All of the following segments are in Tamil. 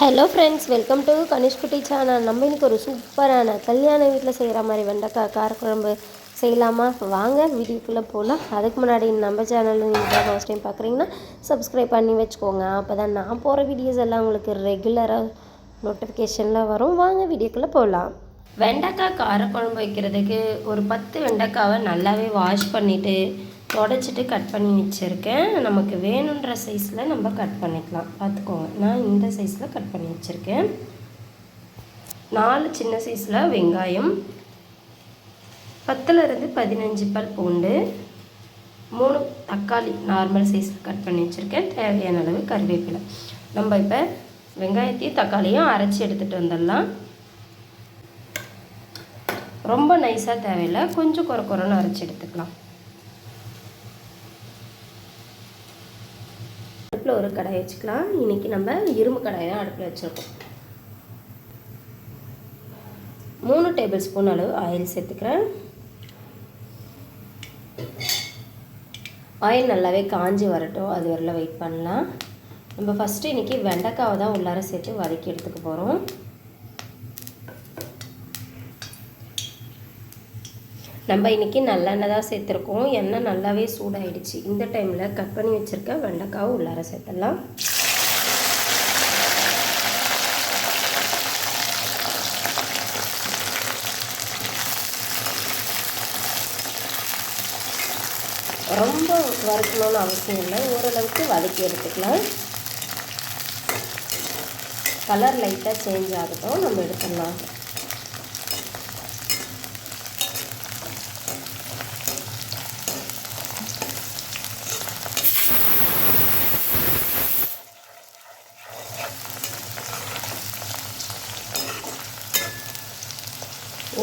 Hello friends welcome to Kanishkutty channel நம்ம இன்றைக்கி ஒரு சூப்பரான கல்யாண வீட்டில் செய்கிற மாதிரி வெண்டைக்காய் காரக்குழம்பு செய்யலாமா? வாங்க வீடியோக்குள்ளே போகலாம் அதுக்கு முன்னாடி நம்ம சேனலில் நீங்கள் ஃபஸ்ட் டைம் பார்க்குறீங்கன்னா சப்ஸ்கிரைப் பண்ணி வச்சுக்கோங்க. அப்போ தான் நான் போகிற வீடியோஸ் எல்லாம் உங்களுக்கு ரெகுலராக நோட்டிஃபிகேஷனில் வரும். வாங்க வீடியோக்குள்ளே போகலாம் வெண்டைக்காய் காரக்குழம்பு வைக்கிறதுக்கு ஒரு பத்து வெண்டைக்காவை நல்லாவே வாஷ் பண்ணிவிட்டு தொடச்சிட்டு கட் பண்ணி வச்சுருக்கேன். நமக்கு வேணுன்ற சைஸில் நம்ம கட் பண்ணிக்கலாம். பார்த்துக்கோங்க. நான் இந்த சைஸில் கட் பண்ணி வச்சுருக்கேன். நாலு சின்ன சைஸில் வெங்காயம். பத்துலேருந்து பதினஞ்சு பல் பூண்டு. மூணு தக்காளி நார்மல் சைஸில் கட் பண்ணி வச்சுருக்கேன். தேவையான அளவு கருவேப்பிலை. நம்ம இப்போ வெங்காயத்தையும் தக்காளியும் அரைச்சி எடுத்துகிட்டு வந்துடலாம். ரொம்ப நைஸாக தேவையில்லை. கொஞ்சம் குறை குறைன்னு அரைச்சி எடுத்துக்கலாம். ஒரு கடாய் வச்சுக்கலாம். இன்றைக்கி நம்ம இரும்பு கடாய் தான் அடுப்பில் வச்சுருக்கோம். மூணு டேபிள் ஸ்பூன் அளவு ஆயில் சேர்த்துக்கிறேன். ஆயில் நல்லாவே காஞ்சி வரட்டும். அது வரல வெயிட் பண்ணலாம். நம்ம ஃபஸ்ட்டு இன்றைக்கி வெண்டைக்காவை தான் உள்ளார சேர்த்து வதக்கி எடுத்துக்க போகிறோம் நம்ம இன்றைக்கி நல்லெண்ணெய் தான் சேர்த்துருக்கோம். எண்ணெய் நல்லாவே சூடாயிடுச்சு. இந்த டைமில் கட் பண்ணி வச்சுருக்க வெண்டைக்காவை உள்ளார சேர்த்துடலாம். ரொம்ப வறுக்கணும்னு அவசியம் இல்லை. ஓரளவுக்கு வதக்கி எடுத்துக்கலாம். கலர் லைட்டாக சேஞ்ச் ஆகட்டும். நம்ம எடுத்துடலாம்.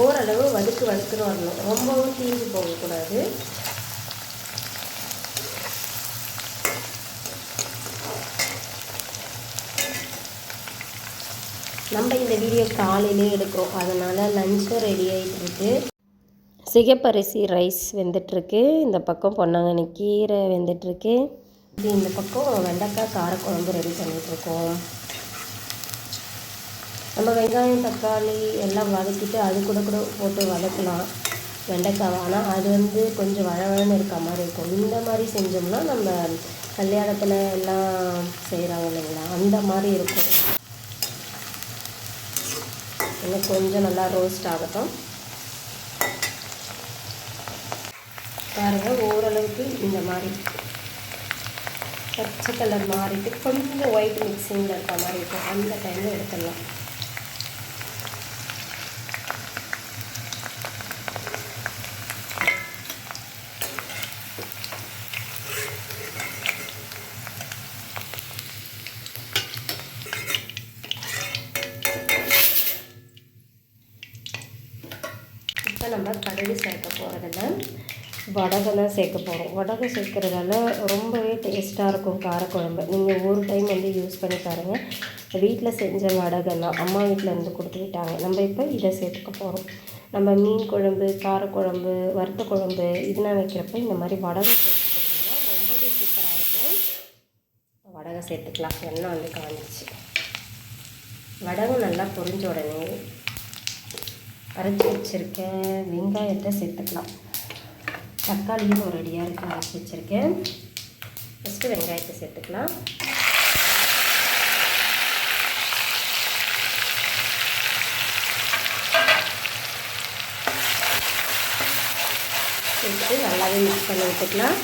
ஓரளவு வதுக்கு வதுக்குன்னு வரணும். ரொம்பவும் தீஞ்சு போகக்கூடாது. நம்ம இந்த வீடியோ காலையிலே எடுக்கிறோம். அதனால் லஞ்சும் ரெடி ஆகிட்டு சிகப்பரிசி ரைஸ் வெந்துட்டுருக்கு. இந்த பக்கம் பொன்னாங்கண்ணி கீரை வெந்துட்டுருக்கு. இது இந்த பக்கம் வெண்டைக்காய் காரக்குழம்பு ரெடி பண்ணிகிட்ருக்கோம் நம்ம வெங்காயம் தக்காளி எல்லாம் வதக்கிட்டு அது கூட கூட போட்டு வதக்கலாம். வெண்டைக்காய் ஆனால் அது வந்து கொஞ்சம் வழவழன்னு இருக்க மாதிரி இருக்கும். இந்த மாதிரி செஞ்சோம்னா நம்ம கல்யாணத்தில் எல்லாம் செய்கிறாங்க இல்லைங்களா? அந்த மாதிரி இருக்கும். இன்னும் கொஞ்சம் நல்லா ரோஸ்ட் ஆகட்டும். பாருங்கள் ஓரளவுக்கு இந்த மாதிரி. பச்சை கலர் மாறிட்டு கொஞ்சம் ஒயிட் மிக்சிங்கில் இருக்க மாதிரி இருக்கும். அந்த டைமில் எடுத்துடலாம் இப்போ நம்ம கடுகு சேர்க்க போகிறதில்ல வடகை சேர்க்க போகிறோம் வடகை சேர்க்குறதால ரொம்பவே டேஸ்ட்டாக இருக்கும் காரக்குழம்பு. நீங்கள் ஒரு டைம் வந்து யூஸ் பண்ணி பாருங்கள் வீட்டில் செஞ்ச வடகை அம்மா வீட்டில் இருந்து கொடுத்துக்கிட்டாங்க நம்ம இப்போ இதை சேர்த்துக்க போகிறோம் நம்ம மீன் குழம்பு காரக்குழம்பு வறுத்த குழம்பு இதெல்லாம் வைக்கிறப்ப இந்த மாதிரி வடகை சேர்த்துக்கிட்டோம்னா ரொம்பவே சூப்பராக இருக்கும். வடகை சேர்த்துக்கலாம். எண்ணெய் வந்து காஞ்சிச்சு. வடகை நல்லா பொரிஞ்ச உடனே அரைச்சி வச்சுருக்க வெங்காயத்தை சேர்த்துக்கலாம். தக்காளியும் ஒரு ரெடியாக இருக்குது அரைச்சி வச்சுருக்கேன். ஃபஸ்ட்டு வெங்காயத்தை சேர்த்துக்கலாம். சேர்த்துட்டு நல்லாவே மிக்ஸ் பண்ணி விட்டுக்கலாம்.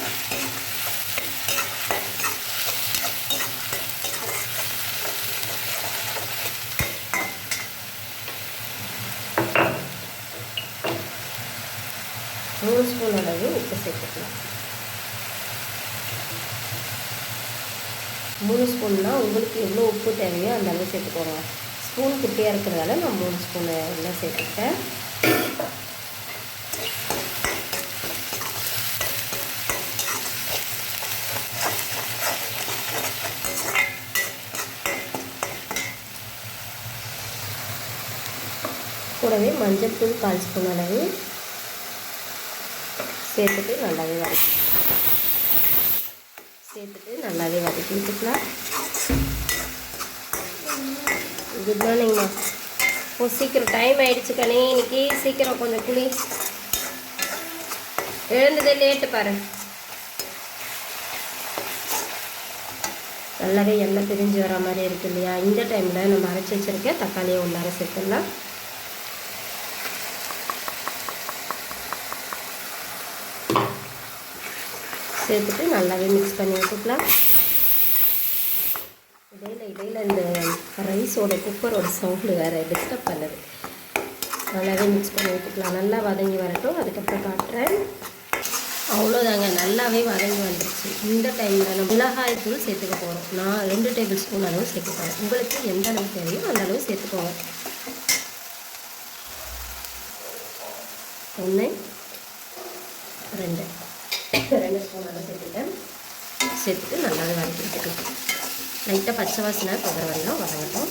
மூணு ஸ்பூன் அளவு உப்பு சேர்த்துக்கலாம். மூணு ஸ்பூன்னா உங்களுக்கு எவ்வளோ உப்பு தேவையோ அந்த அளவு சேர்த்துக்கோங்க. ஸ்பூன் குட்டியாக இருக்கிறதால நான் மூணு ஸ்பூன் எல்லாம் சேர்த்துக்கிட்டேன். கூடவே மஞ்சள் தூள் கால் ஸ்பூன் அளவு சேர்த்துட்டு நல்லாவே வதக்கி சேர்த்துட்டு நல்லாவே வதக்கி விட்டுக்கலாம். குட் மார்னிங்மா ஓ சீக்கிரம் டைம் ஆகிடுச்சு கண்ணே இன்னைக்கு சீக்கிரம் கொஞ்சம் குளி. எழுந்ததே லேட்டு பாரு. நல்லாவே எண்ணெய் பிரிஞ்சு வர மாதிரி இருக்கு இல்லையா? இந்த டைமில் நம்ம அரைச்சி வச்சிருக்க தக்காளியை உள்ளார சேர்த்துடலாம் சேர்த்துட்டு நல்லாவே மிக்ஸ் பண்ணி விட்டுக்கலாம் இடையில் இடையில் இந்த ரைஸோட குக்கரோட சவுண்டு வேறு டிஸ்டர்ப் பண்ணுது. நல்லாவே மிக்ஸ் பண்ணி விட்டுக்கலாம் நல்லா வதங்கி வரட்டும். அதுக்கப்புறம் காட்டுறேன். அவ்வளோதாங்க. நல்லாவே வதங்கி வந்துருச்சு. இந்த டைமில் நம்ம மிளகாய் தூள் சேர்த்துக்க போகிறோம் நான் ரெண்டு டேபிள் ஸ்பூன் அளவு சேர்க்க போகிறேன் உங்களுக்கு எந்த அளவு தேவையோ அந்த அளவு சேர்த்துக்கோங்க. ஒன்று ரெண்டு. ரெண்டு ஸ்பூன் அளவு சேர்த்துட்டேன். சேர்த்துட்டு நல்லாவே வதக்கி விட்டுக்கலாம் லைட்டாக பச்சை வாசனை பகர வரையும் வதங்கட்டும்.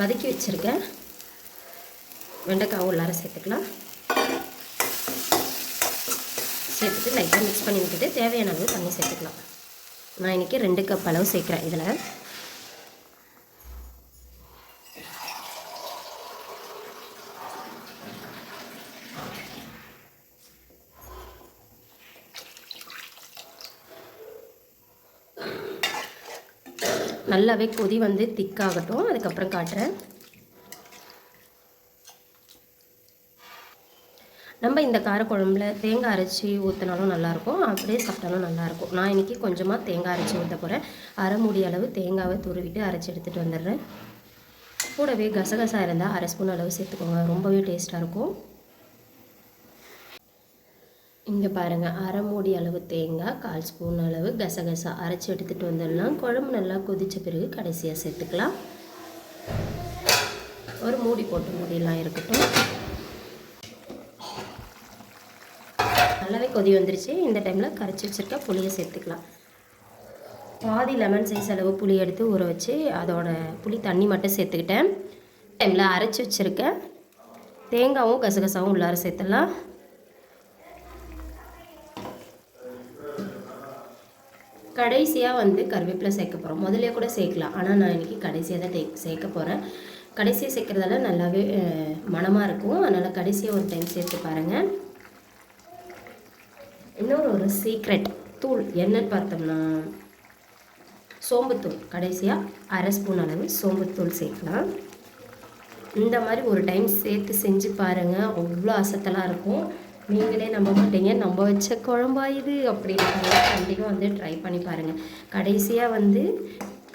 வதக்கி வச்சுருக்கேன் வெண்டைக்காய் உள்ளார சேர்த்துக்கலாம். சேர்த்துட்டு லைட்டாக மிக்ஸ் பண்ணி விட்டுட்டு தேவையான அளவு தண்ணி சேர்த்துக்கலாம். நான் இன்றைக்கி ரெண்டு கப் அளவு சேர்க்குறேன் இதில். நல்லாவே கொதி வந்து திக்காகட்டும். அதுக்கப்புறம் காட்டுறேன். நம்ம இந்த காரக்குழம்புல தேங்காய் அரைச்சி ஊற்றினாலும் நல்லாயிருக்கும். அப்படியே சாப்பிட்டாலும் நல்லாயிருக்கும். நான் இன்றைக்கி கொஞ்சமாக தேங்காய் அரைச்சி ஊற்ற போகிறேன் அரை மூடி அளவு தேங்காவை துருவிட்டு அரைச்சி எடுத்துகிட்டு வந்துடுறேன். கூடவே கசகசா இருந்தால் அரை ஸ்பூன் அளவு சேர்த்துக்கோங்க. ரொம்பவே டேஸ்ட்டாக இருக்கும். இங்கே பாருங்கள் அரை மூடி அளவு தேங்காய் கால் ஸ்பூன் அளவு கசகசா அரைச்சி எடுத்துகிட்டு வந்துடலாம். குழம்பு நல்லா கொதித்த பிறகு கடைசியாக சேர்த்துக்கலாம். ஒரு மூடி போட்டு மூடியெல்லாம் இருக்கட்டும். நல்லாவே கொதி வந்துருச்சு. இந்த டைமில் கரைச்சி வச்சுருக்க புளியை சேர்த்துக்கலாம். பாதி லெமன் சைஸ் அளவு புளி எடுத்து ஊற வச்சு அதோட புளி தண்ணி மட்டும் சேர்த்துக்கிட்டேன். டைமில் அரைச்சி வச்சுருக்கேன் தேங்காவும் கசகசாவும் உள்ளார சேர்த்துடலாம். கடைசியாக வந்து கருவேப்பிலை சேர்க்க போகிறோம் முதலே கூட சேர்க்கலாம். ஆனால் நான் இன்றைக்கி கடைசியாக தான் டே சேர்க்க போகிறேன் கடைசியாக சேர்க்குறதால நல்லாவே மனமாக இருக்கும். அதனால் கடைசியாக ஒரு டைம் சேர்த்து பாருங்கள் இன்னொரு ஒரு சீக்ரெட் தூள் என்னன்னு பார்த்தோம்னா சோம்புத்தூள். கடைசியாக அரை ஸ்பூன் அளவு சோம்புத்தூள் சேர்க்கலாம். இந்த மாதிரி ஒரு டைம் சேர்த்து செஞ்சு பாருங்கள் அவ்வளோ அசத்தலாக இருக்கும். நீங்களே நம்ப மாட்டீங்க. நம்ம வச்ச குழம்பா இது அப்படின்னு கண்டிப்பாக வந்து ட்ரை பண்ணி பாருங்கள் கடைசியாக வந்து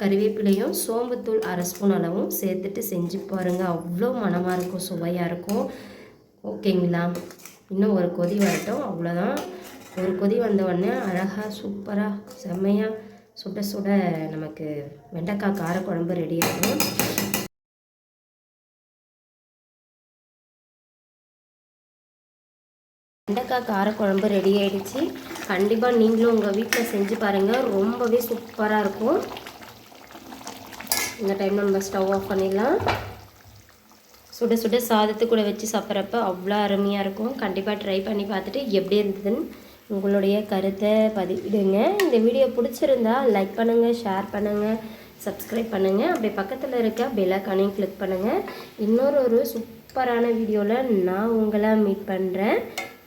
கறிவேப்பிலையும் சோம்புத்தூள் அரை ஸ்பூன் அளவும் சேர்த்துட்டு செஞ்சு பாருங்கள் அவ்வளோ மனமாக இருக்கும் சுவையாக இருக்கும். ஓகேங்களா இன்னும் ஒரு கொதி வரட்டும். அவ்வளோதான் ஒரு கொதி வந்த உடனே அழகாக சூப்பராக செம்மையாக சுட சுட நமக்கு வெண்டைக்காய் காரக்குழம்பு ரெடி ஆகும். வெண்டைக்காய் காரக்குழம்பு ரெடி ஆகிடுச்சு கண்டிப்பாக நீங்களும் உங்கள் வீட்டில் செஞ்சு பாருங்கள் ரொம்பவே சூப்பராக இருக்கும். இந்த டைம் நம்ம ஸ்டவ் ஆஃப் பண்ணிடலாம். சுட சுட சாதத்து கூட வச்சு சாப்பிட்றப்ப அவ்வளோ அருமையாக இருக்கும். கண்டிப்பாக ட்ரை பண்ணி பார்த்துட்டு எப்படி இருந்ததுன்னு உங்களுடைய கருத்தை பதிவிடுங்க. இந்த வீடியோ பிடிச்சிருந்தா லைக் பண்ணுங்கள் ஷேர் பண்ணுங்கள் சப்ஸ்கிரைப் பண்ணுங்கள் அப்படி பக்கத்தில் இருக்க பெல்லைக்கானையும் கிளிக் பண்ணுங்கள் இன்னொரு ஒரு சூப்பரான வீடியோவில் நான் உங்களை மீட் பண்ணுறேன்